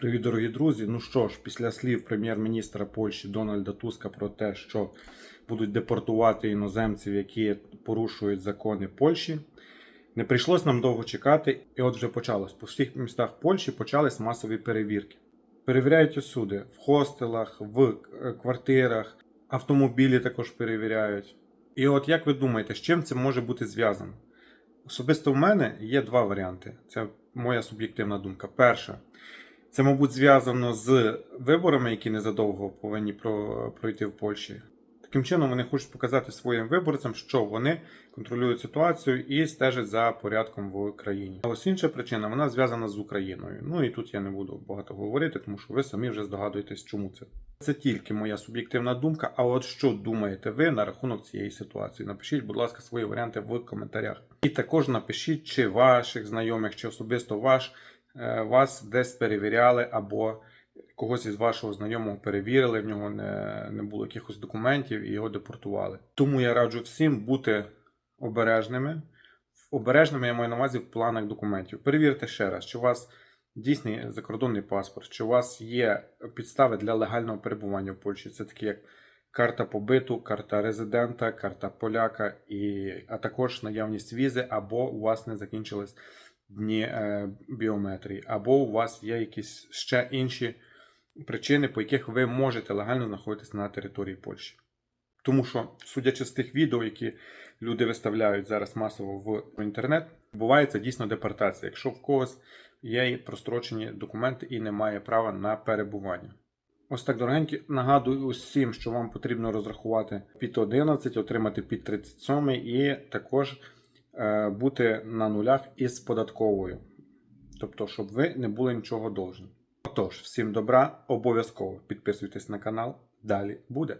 Привіт, дорогі друзі. Ну що ж, після слів прем'єр-міністра Польщі Дональда Туска про те, що будуть депортувати іноземців, які порушують закони Польщі, не прийшлось нам довго чекати, і от вже почалось. По всіх містах Польщі почались масові перевірки. Перевіряють усюди: в хостелах, в квартирах, автомобілі також перевіряють. І от як ви думаєте, з чим це може бути зв'язано? Особисто в мене є два варіанти. Це моя суб'єктивна думка. Перша. Це, мабуть, зв'язано з виборами, які незадовго повинні пройти в Польщі. Таким чином, вони хочуть показати своїм виборцям, що вони контролюють ситуацію і стежать за порядком в країні. А ось інша причина вона зв'язана з Україною. Ну і тут я не буду багато говорити, тому що ви самі вже здогадуєтесь, чому це. Це тільки моя суб'єктивна думка. А от що думаєте ви на рахунок цієї ситуації? Напишіть, будь ласка, свої варіанти в коментарях. І також напишіть, чи ваших знайомих, чи особисто ваш вас десь перевіряли або когось із вашого знайомого перевірили, в нього не, не було якихось документів і його депортували. Тому я раджу всім бути обережними. Обережними я маю на увазі в планах документів. Перевірте ще раз, чи у вас дійсний закордонний паспорт, чи у вас є підстави для легального перебування в Польщі. Це такі як карта побиту, карта резидента, карта поляка, і, а також наявність візи, або у вас не закінчились дні е, біометрії, або у вас є якісь ще інші причини, по яких ви можете легально знаходитися на території Польщі. Тому що, судячи з тих відео, які люди виставляють зараз масово в інтернет, буває це дійсно депортація, якщо в когось є прострочені документи і немає права на перебування. Ось так, дорогенькі, нагадую усім, що вам потрібно розрахувати під 11, отримати під 37 і також е, бути на нулях із податковою. Тобто, щоб ви не були нічого довжні. Отож, всім добра, обов'язково підписуйтесь на канал. Далі буде.